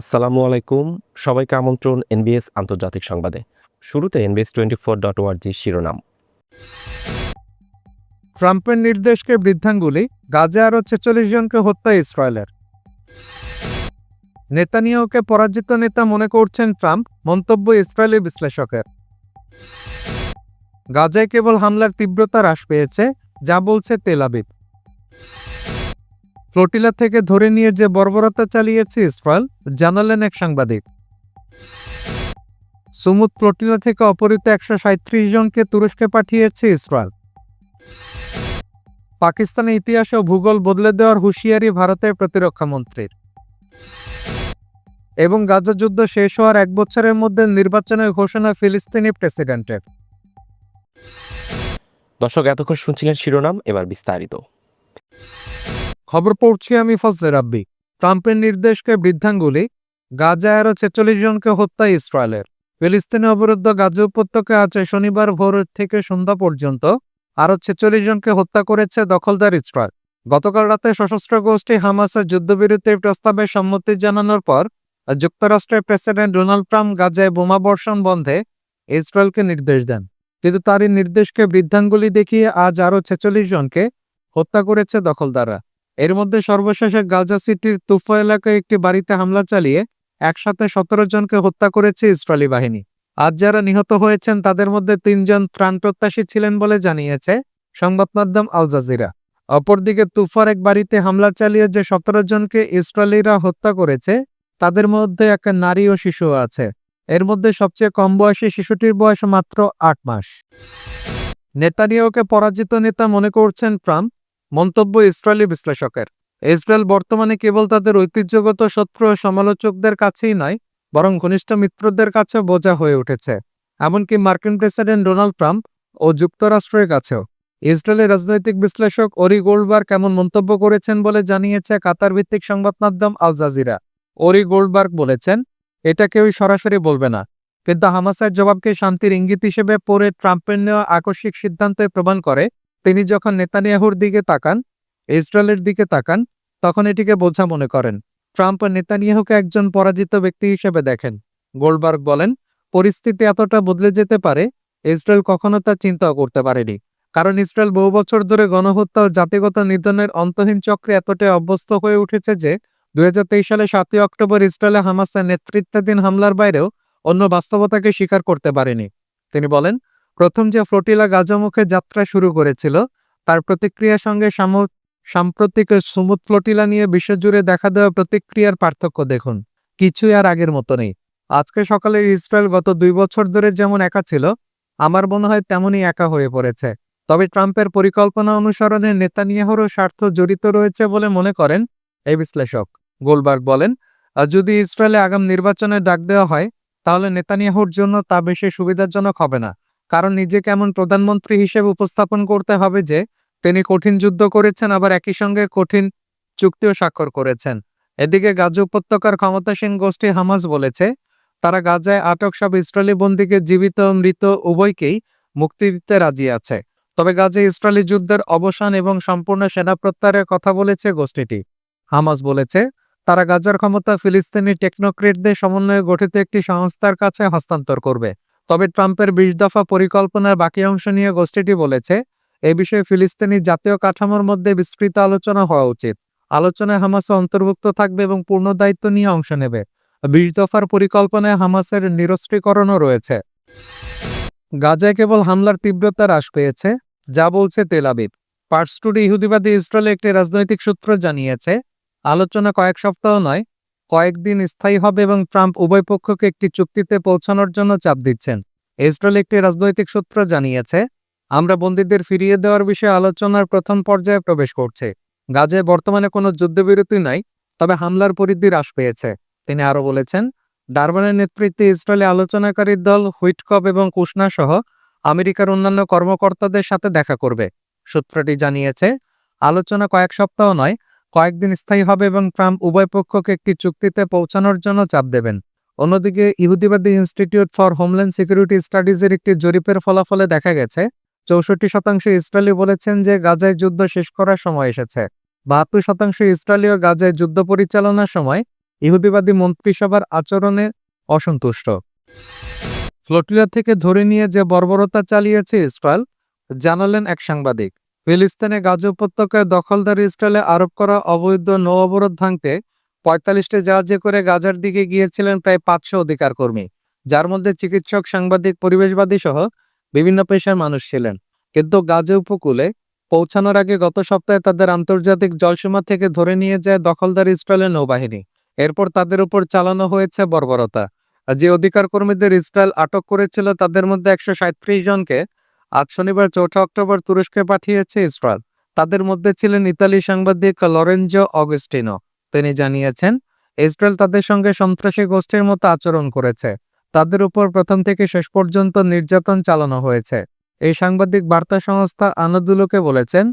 আসসালামু আলাইকুম। সবাইকে আমন্ত্রণ এনবিএস আন্তর্জাতিক সংবাদে। শুরুতে এনবিএস টোয়েন্টি ফোর ডট ওয়ার্জি শিরোনাম। ট্রাম্পের নির্দেশকে বৃদ্ধাঙ্গুলি, গাজে আরও ছেচল্লিশ জনকে হত্যা ইসরায়েলের। নেতানিয়াহুকে পরাজিত নেতা মনে করছেন ট্রাম্প, মন্তব্য ইসরায়েলি বিশ্লেষকের। গাজায় কেবল হামলার তীব্রতা হ্রাস পেয়েছে, যা বলছে তেল আবিব। ফ্লোটিলা থেকে ধরে নিয়ে যে বর্বরতা চালিয়েছে ইসরায়েল, জানালেন এক সাংবাদিক। সুমুদ ফ্লোটিলা থেকে অপহৃত একশো সাঁত্রিশ জনকে তুরস্কে পাঠিয়েছে ইসরায়েল। পাকিস্তানের ইতিহাস ও ভূগোল বদলে দেওয়ার হুঁশিয়ারি ভারতের প্রতিরক্ষা মন্ত্রীর। এবং গাজা যুদ্ধ শেষ হওয়ার এক বছরের মধ্যে নির্বাচনের ঘোষণা ফিলিস্তিনি প্রেসিডেন্টের। দর্শক, এতক্ষণ শুনছিলেন শিরোনাম, এবার বিস্তারিত। খবর পড়ছি আমি ফজলে রাব্বি। ট্রাম্পের নির্দেশকে বৃদ্ধাঙ্গুলি গাজায় আরও ছেচল্লিশ জনকে হত্যা ইসরায়েলের। ফিলিস্তিনি অবরুদ্ধ গাজা উপত্যকায় আছে শনিবার ভোর থেকে সন্ধ্যা পর্যন্ত আরও ছেচল্লিশ জনকে হত্যা করেছে দখলদার ইসরায়েল। গতকাল রাতে সশস্ত্র গোষ্ঠী হামাসের যুদ্ধবিরতির প্রস্তাবে সম্মতি জানানোর পর যুক্তরাষ্ট্রের প্রেসিডেন্ট ডোনাল্ড ট্রাম্প গাজায় বোমা বর্ষণ বন্ধে ইসরায়েলকে নির্দেশ দেন। কিন্তু তারই নির্দেশকে বৃদ্ধাঙ্গুলি দেখিয়ে আজ আরও ছেচল্লিশ জনকে হত্যা করেছে দখলদাররা। এর মধ্যে সর্বশেষে গাজা সিটির তুফা এলাকায় একটি বাড়িতে হামলা চালিয়ে একসাথে সতেরো জনকে হত্যা করেছে ইসরায়েলি বাহিনী। আজ যারা নিহত হয়েছেন, তাদের মধ্যে তিনজন ত্রাণপ্রত্যাশী ছিলেন বলে জানিয়েছে সংবাদ মাধ্যম আল জাজিরা। অপরদিকে তুফার এক বাড়িতে হামলা চালিয়ে যে সতেরো জনকে ইসরায়েলিরা হত্যা করেছে, তাদের মধ্যে এক নারী ও শিশু আছে। এর মধ্যে সবচেয়ে কম বয়সী শিশুটির বয়স মাত্র আট মাস। নেতানিয়াহুকে পরাজিত নেতা মনে করছেন ট্রাম্প। মন্তব্য ইসরায়েলি বিশ্লেষকের। ইসরায়েল বর্তমানে কেবল তাদের ঐতিহ্যগত শত্রু সমালোচকদের কাছেই নয়, বরং ঘনিষ্ঠ মিত্রদের কাছেও বোঝা হয়ে উঠেছে। এমনকি মার্কিন প্রেসিডেন্ট ডোনাল্ড ট্রাম্প ও যুক্তরাষ্ট্রের কাছেও। ইসরায়েলের রাজনৈতিক বিশ্লেষক ওরি গোল্ডবার কেমন মন্তব্য করেছেন বলে জানিয়েছে কাতার ভিত্তিক সংবাদ মাধ্যম আল জাজিরা। ওরি গোল্ডবার্গ বলেছেন, এটা কেউই সরাসরি বলবে না। কিন্তু হামাসের জবাবকে শান্তির ইঙ্গিত হিসেবে পরে ট্রাম্পের নেওয়া আকস্মিক সিদ্ধান্তে প্রমাণ করে তিনি যখন নেতানিয়াহুর দিকে তাকান, ইসরায়েলের দিকে তাকান, তখন এটিকে বোঝা মনে করেন। ট্রাম্প নেতানিয়াহুকে একজন পরাজিত ব্যক্তি হিসেবে দেখেন। গোল্ডবার্গ বলেন, পরিস্থিতি এতটা বদলে যেতে পারে, ইসরায়েল কখনো তা চিন্তাও করতে পারেনি। কারণ ইসরায়েল বহু বছর ধরে গণহত্যা ও জাতিগত নিধনের অন্তহীন চক্রে এতটাই অভ্যস্ত হয়ে উঠেছে যে, দুই হাজার তেইশ সালে সাতই অক্টোবর ইসরায়েলে হামাসের নেতৃত্বাধীন হামলার বাইরেও অন্য বাস্তবতাকে স্বীকার করতে পারেনি। তিনি বলেন প্রথম যে ফ্লোটিলা গাজামুখে যাত্রা শুরু করেছিল, তার প্রতিক্রিয়ার সঙ্গে সাম- সাম্প্রতিক সুমুদ ফ্লোটিলা নিয়ে বিশ্বজুড়ে দেখা দেওয়া প্রতিক্রিয়ার পার্থক্য দেখুন। কিছুই আর আগের মতো নেই। আজকে সকালের ইসরায়েল গত দুই বছর ধরে যেমন একা ছিল, আমার মনে হয় তেমনই একা হয়ে পড়েছে। তবে ট্রাম্পের পরিকল্পনা অনুসরণে নেতানিয়াহুরও স্বার্থ জড়িত রয়েছে বলে মনে করেন এই বিশ্লেষক। গোলবার্গ বলেন যদি ইসরায়েলে আগাম নির্বাচনে ডাক দেওয়া হয়, তাহলে নেতানিয়াহুর জন্য তা বেশি সুবিধাজনক হবে না। কারণ নিজেকে এমন প্রধানমন্ত্রী হিসেবে উপস্থাপন করতে হবে যে, তিনি কঠিন যুদ্ধ করেছেন, আবার একই সঙ্গে কঠিন চুক্তিও স্বাক্ষর করেছেন। এদিকে গাজা উপত্যকার ক্ষমতাসীন গোষ্ঠী হামাস বলেছে, তারা গাজায় আটক সব ইসরায়েলি বন্দীকে জীবিত, মৃত, উভয়কেই মুক্তি দিতে রাজি আছে। তবে গাজে ইসরায়েলি যুদ্ধের অবসান এবং সম্পূর্ণ সেনা প্রত্যাহারের কথা বলেছে গোষ্ঠীটি। হামাস বলেছে, তারা গাজার ক্ষমতা ফিলিস্তিনি টেকনোক্রেটদের সমন্বয়ে গঠিত একটি সংস্থার কাছে হস্তান্তর করবে। তবে ট্রাম্পের বিশ দফা পরিকল্পনার বাকি অংশ নিয়ে গোষ্ঠীটি বলেছে, এ বিষয়ে ফিলিস্তিনি জাতীয় কাঠামোর মধ্যে বিস্তৃত আলোচনা হওয়া উচিত। আলোচনায় হামাসও অন্তর্ভুক্ত থাকবে এবং পূর্ণ দায়িত্ব নিয়ে অংশ নেবে। বিশ দফার পরিকল্পনায় হামাসের নিরস্ত্রীকরণও রয়েছে। গাজায় কেবল হামলার তীব্রতা হ্রাস পেয়েছে, যা বলছে তেল আবিব। পার্স ইহুদিবাদী ইসরায়েলের একটি রাজনৈতিক সূত্র জানিয়েছে, আলোচনা কয়েক সপ্তাহ নয় কয়েকদিন স্থায়ী হবে এবং ট্রাম্প উভয় পক্ষকে একটি চুক্তিতে পৌঁছানোর জন্য চাপ দিচ্ছেন। ইসরায়েল একটি রাজনৈতিক সূত্র জানিয়েছে, আমরা বন্দীদের ফিরিয়ে দেওয়ার বিষয়ে আলোচনার প্রথম পর্যায়ে প্রবেশ করছে। গাজে বর্তমানে কোনো যুদ্ধবিরতি নাই, তবে হামলার পরিধি হ্রাস পেয়েছে। তিনি আরও বলেছেন, ডারবানের নেতৃত্বে ইসরায়েলি আলোচনাকারী দল হুইটকপ এবং কুশনা সহ আমেরিকার অন্যান্য কর্মকর্তাদের সাথে দেখা করবে। সূত্রটি জানিয়েছে, আলোচনা কয়েক সপ্তাহ নয় কয়েকদিন স্থায়ী হবে এবং ট্রাম্প উভয় পক্ষকে একটি চুক্তিতে পৌঁছানোর জন্য চাপ দেবেন। অন্যদিকে ইহুদিবাদী ইনস্টিটিউট ফর হোমল্যান্ড সিকিউরিটি স্টাডিজের একটি জরিপের ফলাফলে দেখা গেছে, চৌষট্টি শতাংশ ইসরায়েলি বলেছেন যে গাজায় যুদ্ধ শেষ করার সময় এসেছে। বাহাত্তর শতাংশ ইসরায়েলীয় গাজায় যুদ্ধ পরিচালনার সময় ইহুদিবাদী মন্ত্রিসভার আচরণে অসন্তুষ্ট। ফ্লোটিলা থেকে ধরে নিয়ে যে বর্বরতা চালিয়েছে ইসরায়েল, জানালেন এক সাংবাদিক। ফিলিস্তিনে গাজা উপত্যকায় দখলদার ইসরায়েলে আরোপ করা অবৈধ নৌ অবরোধ ভাঙতে পঁয়তাল্লিশটি জাহাজে করে গাজার দিকে গিয়েছিলেন প্রায় পাঁচশো অধিকার কর্মী যার মধ্যে চিকিৎসক, সাংবাদিক পরিবেশবাদী সহ বিভিন্ন পেশার মানুষ ছিলেন। কিন্তু গাজা উপকূলে পৌঁছানোর আগে গত সপ্তাহে তাদের আন্তর্জাতিক জলসীমা থেকে ধরে নিয়ে যায় দখলদার ইসরায়েলের নৌবাহিনী। এরপর তাদের উপর চালানো হয়েছে বর্বরতা। যে অধিকার কর্মীদের ইসরায়েল আটক করেছিল তাদের মধ্যে একশো জনকে আজ শনিবার চৌঠা অক্টোবর তুরস্কে পাঠিয়েছে ইসরায়েল। তাদের মধ্যে ছিলেন ইতালি সাংবাদিক লরেঞ্জো অগস্টিনো। তিনি জানিয়েছেন, ইসরায়েল তাদের সঙ্গে সন্ত্রাসী গোষ্ঠীর মতো আচরণ করেছে। তাদের উপর প্রথম থেকে শেষ পর্যন্ত নির্যাতন চালানো হয়েছে। এই সাংবাদিক বার্তা সংস্থা আনাদুলোকে বলেছেন,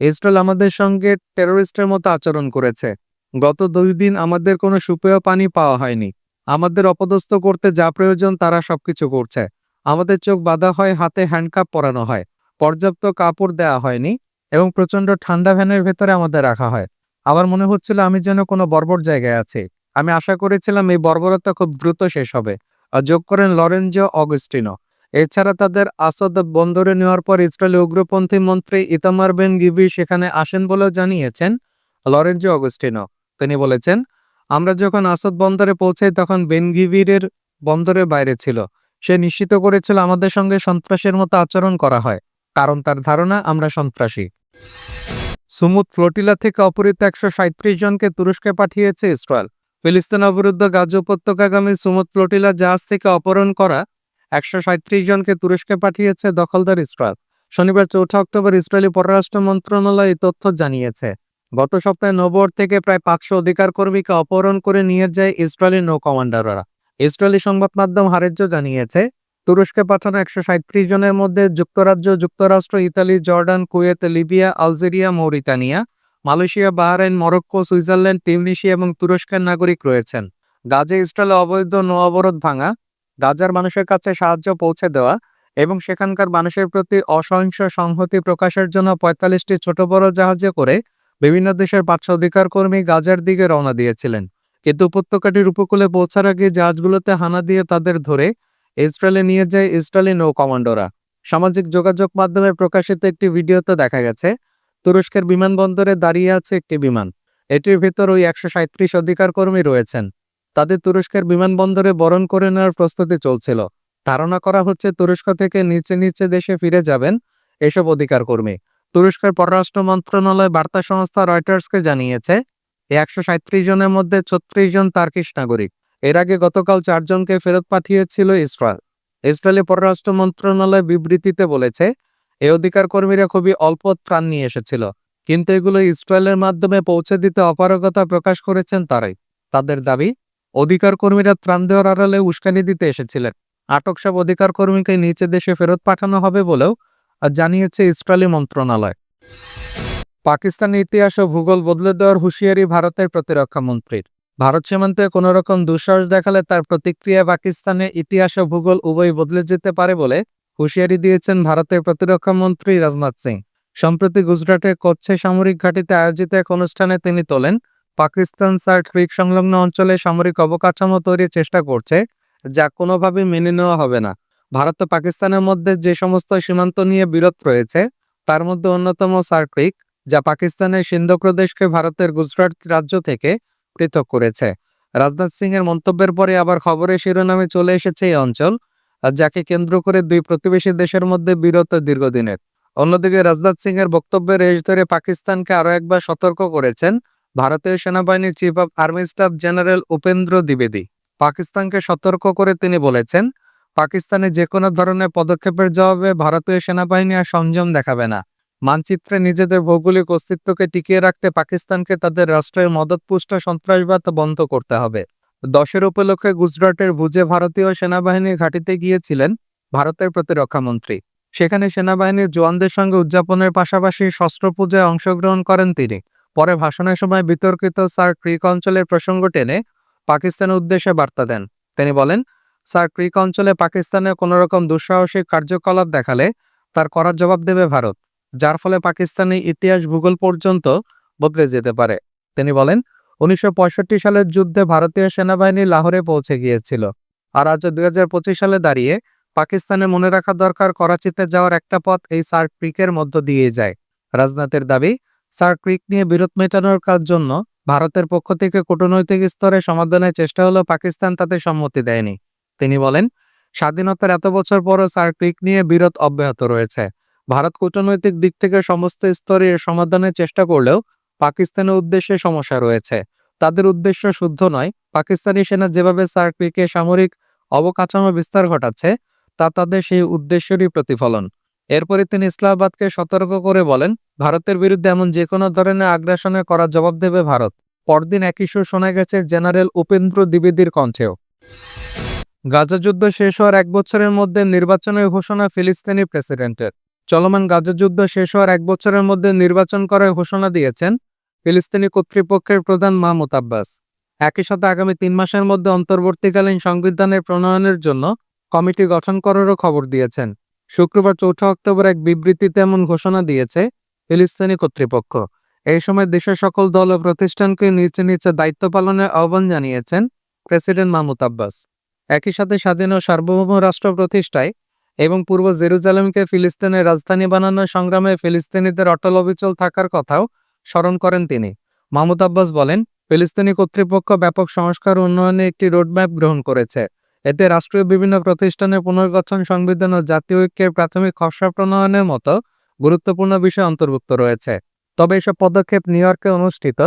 ইসরায়েল আমাদের সঙ্গে টেরোরিস্টের মতো আচরণ করেছে। গত দুই দিন আমাদের কোনো সুপেয় পানি পাওয়া হয়নি। আমাদের অপদস্থ করতে যা প্রয়োজন তারা সবকিছু করছে। আমাদের চোখ বাঁধা হয়, হাতে হ্যান্ডকাপ পরানো হয়। পর্যাপ্ত কাপড় দেওয়া হয়নি এবং প্রচণ্ড ঠান্ডা ভ্যানের ভেতরে আমাদের রাখা হয়। আমার মনে হচ্ছিল আমি যেন কোনো বর্বর জায়গায় আছি। আমি আশা করেছিলাম এই বর্বরতা খুব দ্রুত শেষ হবে। যোগ করেন লরেঞ্জো অগস্টিনো। এছাড়া তাদের আসাদ বন্দরে নেওয়ার পর ইসরায়েলি উগ্রপন্থী মন্ত্রী ইতামার বেন গিবি সেখানে আসেন বলেও জানিয়েছেন লরেঞ্জো অগস্টিনো। তিনি বলেছেন, আমরা যখন আসাদ বন্দরে পৌঁছাই তখন বেনগিভিরের বন্দরের বাইরে ছিল। সে নিশ্চিত করেছিল আমাদের সঙ্গে সন্ত্রাসের মতো আচরণ করা হয়, কারণ তার ধারণা, আমরা সন্ত্রাসী। সুমুদ ফ্লোটিলা থেকে অপহৃত একশো সাঁত্রিশ জনকে তুরস্কে পাঠিয়েছে ইসরায়েল। ফিলিস্তিন অবরুদ্ধ গাজা উপত্যকাগামী সুমুদ ফ্লোটিলা জাহাজ থেকে অপহরণ করা একশো সাঁত্রিশ জনকে তুরস্কে পাঠিয়েছে দখলদার ইসরায়েল। শনিবার চৌঠা অক্টোবর ইসরায়েলি পররাষ্ট্র মন্ত্রণালয় এই তথ্য জানিয়েছে। গত সপ্তাহে নবর থেকে প্রায় পাঁচশো অধিকার কর্মীকে অপহরণ করে নিয়ে যায় ইসরায়েলি নৌ কমান্ডাররা। ইসরায়েলি সংবাদ মাধ্যম হারেজ্য জানিয়েছে, তুরস্কে পাঠানো একশো সাঁত্রিশ জনের মধ্যে যুক্তরাজ্য, যুক্তরাষ্ট্র, Italy, Jordan, Kuwait, Libya, Algeria, Mauritania, Malaysia, Bahrain, Morocco, Switzerland Tunisia এবং তুরস্কের নাগরিক রয়েছেন। গাজে ইসরায়েলে অবৈধ নৌ অবরোধ ভাঙা, গাজার মানুষের কাছে সাহায্য পৌঁছে দেওয়া এবং সেখানকার মানুষের প্রতি অসহিংস সংহতি প্রকাশের জন্য পঁয়তাল্লিশটি ছোট বড় জাহাজে করে বিভিন্ন দেশের পাঁচশো অধিকার কর্মী গাজার দিকে রওনা দিয়েছিলেন। কিন্তু উপত্যকাটির উপকূলে পৌঁছার আগে জাহাজগুলোতে হানা দিয়ে তাদের ধরে ইসরায়েলে নিয়ে যায় ইসরায়েলি নৌ কমান্ডোরা সামাজিক যোগাযোগ মাধ্যমে প্রকাশিত একটি ভিডিওতে দেখা গেছে, তুরস্কের বিমানবন্দরে দাঁড়িয়ে আছে একটি বিমান। এটির ভেতর ওই একশো সাঁত্রিশ অধিকার কর্মী রয়েছেন। তাদের তুরস্কের বিমানবন্দরে বরণ করে নেওয়ার প্রস্তুতি চলছিল। ধারণা করা হচ্ছে তুরস্ক থেকে নিচে নিচে দেশে ফিরে যাবেন এসব অধিকার কর্মী তুরস্কের পররাষ্ট্র মন্ত্রণালয় বার্তা সংস্থা রয়টার্সকে জানিয়েছে এই একশো সাঁত্রিশ জনের মধ্যে ছত্রিশ জন তার্কিশ নাগরিক। এর আগে গতকাল চারজনকে ফেরত পাঠিয়েছিল ইসরায়েল। ইসরায়েলি পররাষ্ট্র মন্ত্রণালয় বিবৃতিতে বলেছে এই অধিকার কর্মীরা খুবই অল্প ত্রাণ নিয়ে এসেছিল, কিন্তু এগুলো ইসরায়েলের মাধ্যমে পৌঁছে দিতে অপারগতা প্রকাশ করেছেন তারাই। তাদের দাবি, অধিকার কর্মীরা ত্রাণ দেওয়ার আড়ালে উস্কানি দিতে এসেছিলেন। আটক সব অধিকার কর্মীকে নিচে দেশে ফেরত পাঠানো হবে বলেও জানিয়েছে ইসরায়েলি মন্ত্রণালয়। পাকিস্তানের ইতিহাস ও ভূগোল বদলে দেওয়ার হুঁশিয়ারি ভারতের প্রতিরক্ষা মন্ত্রীর। ভারত সীমান্তে কোনো রকম দুঃসাহস দেখালে তার প্রতিক্রিয়া পাকিস্তানের ইতিহাস ও ভূগোল উভয় বদলে যেতে পারে বলে হুঁশিয়ারি দিয়েছেন ভারতের প্রতিরক্ষা মন্ত্রী রাজনাথ সিং। সম্প্রতি গুজরাটের কচ্ছে সামরিক ঘাঁটিতে আয়োজিত এক অনুষ্ঠানে তিনি তোলেন, পাকিস্তান সার ক্রিক সংলগ্ন অঞ্চলে সামরিক অবকাঠামো তৈরির চেষ্টা করছে, যা কোনোভাবেই মেনে নেওয়া হবে না। ভারত ও পাকিস্তানের মধ্যে যে সমস্ত সীমান্ত নিয়ে বিরোধ রয়েছে, তার মধ্যে অন্যতম সার ক্রিক যা পাকিস্তানের সিন্ধু প্রদেশকে ভারতের গুজরাট রাজ্য থেকে পৃথক করেছে। রাজনাথ সিং এর মন্তব্যের পরে আবার খবরের শিরোনামে চলে এসেছে এই অঞ্চল, যাকে কেন্দ্র করে দুই প্রতিবেশী দেশের মধ্যে বিরত দীর্ঘদিনের। অন্যদিকে রাজনাথ সিং এর বক্তব্যের রেশ ধরে পাকিস্তানকে আরও একবার সতর্ক করেছেন ভারতীয় সেনাবাহিনীর chief of army staff general Upendra দ্বিবেদী। পাকিস্তানকে সতর্ক করে তিনি বলেছেন, পাকিস্তানে যে কোনো ধরনের পদক্ষেপের জবাবে ভারতীয় সেনাবাহিনী আর সংযম দেখাবে না। মানচিত্রে নিজেদের ভৌগোলিক অস্তিত্বকে টিকিয়ে রাখতে পাকিস্তানকে তাদের রাষ্ট্রের মদতপুষ্ট সন্ত্রাসবাদ বন্ধ করতে হবে। দশের উপলক্ষে গুজরাটের ভুজে ভারতীয় সেনাবাহিনীর ঘাঁটিতে গিয়েছিলেন ভারতের প্রতিরক্ষা মন্ত্রী। সেখানে সেনাবাহিনীর জওয়ানদের সঙ্গে উদযাপনের পাশাপাশি শস্ত্র পূজায় অংশগ্রহণ করেন তিনি। পরে ভাষণের সময় বিতর্কিত স্যার ক্রিক অঞ্চলের প্রসঙ্গ টেনে পাকিস্তানের উদ্দেশ্যে বার্তা দেন। তিনি বলেন, স্যার ক্রিক অঞ্চলে পাকিস্তানের কোনো রকম দুঃসাহসিক কার্যকলাপ দেখালে তার করার জবাব দেবে ভারত। যার ফলে পাকিস্তানের ইতিহাস ভূগোল পর্যন্ত বদলে যেতে পারে। তিনি বলেন, উনিশশো পঁয়ষট্টি সালের যুদ্ধে ভারতীয় সেনাবাহিনী লাহোরে পৌঁছে গিয়েছিল আর আজ দুই সালে দাঁড়িয়ে পাকিস্তানে মনে রাখা দরকার করাচিতে যাওয়ার একটা পথ এই সার্ক ক্রিকের মধ্য দিয়ে যায়। রাজনাথের দাবি, সার্ক ক্রিক নিয়ে বিরোধ মেটানোর কাজ জন্য ভারতের পক্ষ থেকে কূটনৈতিক স্তরে সমাধানের চেষ্টা হলেও পাকিস্তান তাতে সম্মতি দেয়নি। তিনি বলেন, স্বাধীনতার এত বছর পরও সার্ক ক্রিক নিয়ে বিরোধ অব্যাহত রয়েছে। ভারত কূটনৈতিক দিক থেকে সমস্ত স্তরে এর সমাধানের চেষ্টা করলেও পাকিস্তানের উদ্দেশ্যে সমস্যা রয়েছে। তাদের উদ্দেশ্য শুদ্ধ নয়। পাকিস্তানি সেনা যেভাবে সার্ক ক্রিকে সামরিক অবকাঠামো বিস্তার ঘটাচ্ছে, তা তাদের সেই উদ্দেশ্যেরই প্রতিফলন। এরপরে তিনি ইসলামাবাদকে সতর্ক করে বলেন, ভারতের বিরুদ্ধে এমন যে কোনো ধরনের আগ্রাসনে করার জবাব দেবে ভারত। পরদিন একই সুর শোনা গেছে জেনারেল উপেন্দ্র দ্বিবেদীর কণ্ঠেও। গাজা যুদ্ধ শেষ হওয়ার এক বছরের মধ্যে নির্বাচনের ঘোষণা ফিলিস্তিনি প্রেসিডেন্টের। চলমান গাজা যুদ্ধ শেষ হওয়ার এক বছরের মধ্যে নির্বাচন করার ঘোষণা দিয়েছেন ফিলিস্তিনি কর্তৃপক্ষের প্রধান মাহমুদ আব্বাস। একই সাথে আগামী তিন মাসের মধ্যে অন্তর্বর্তীকালীন সংবিধানের প্রণয়নের জন্য কমিটি গঠন করারও খবর দিয়েছেন। শুক্রবার চৌঠা অক্টোবর এক বিবৃতিতে এমন ঘোষণা দিয়েছে ফিলিস্তিনি কর্তৃপক্ষ। এই সময় দেশের সকল দল ও প্রতিষ্ঠানকে নিচে নিচে দায়িত্ব পালনের আহ্বান জানিয়েছেন প্রেসিডেন্ট মাহমুদ আব্বাস। একই সাথে স্বাধীন ও সার্বভৌম রাষ্ট্র প্রতিষ্ঠায় এবং পূর্ব জেরুজালেমকে ফিলিস্তিনের রাজধানী বানানোর সংগ্রামে ফিলিস্তিনিদের অটল অবিচল থাকার কথাও স্মরণ করেন তিনি। মাহমুদ আব্বাস বলেন, ফিলিস্তিনি কর্তৃপক্ষ ব্যাপক সংস্কার উন্নয়নে একটি রোডম্যাপ গ্রহণ করেছে। এতে রাষ্ট্রীয় বিভিন্ন প্রতিষ্ঠানের পুনর্গঠন সংবিধান ও জাতীয় ঐক্যের প্রাথমিক খসড়া প্রণয়নের মতো গুরুত্বপূর্ণ বিষয় অন্তর্ভুক্ত রয়েছে। তবে এসব পদক্ষেপ নিউ ইয়র্কে অনুষ্ঠিত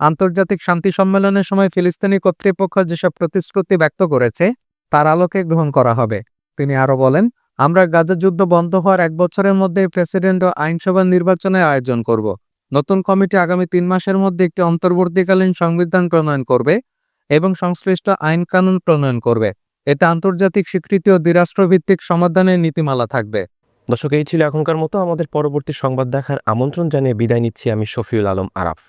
আন্তর্জাতিক শান্তি সম্মেলনের সময় ফিলিস্তিনি কর্তৃপক্ষ যেসব প্রতিশ্রুতি ব্যক্ত করেছে, তার আলোকে গ্রহণ করা হবে। তিনি আরও বলেন আমরা গাজা যুদ্ধ বন্ধ হওয়ার এক বছরের মধ্যে প্রেসিডেন্ট ও আইনসভা নির্বাচনের আয়োজন করব। নতুন কমিটি আগামী তিন মাসের মধ্যে একটি অন্তর্বর্তীকালীন সংবিধান প্রণয়ন করবে এবং সংশ্লিষ্ট আইন কানুন প্রণয়ন করবে। এতে আন্তর্জাতিক স্বীকৃতি ও দ্বিরাষ্ট্রভিত্তিক সমাধানের নীতিমালা থাকবে। দর্শক, এই ছিল এখনকার মতো। আমাদের পরবর্তী সংবাদ দেখার আমন্ত্রণ জানিয়ে বিদায় নিচ্ছি আমি শফিউল আলম আরাফ।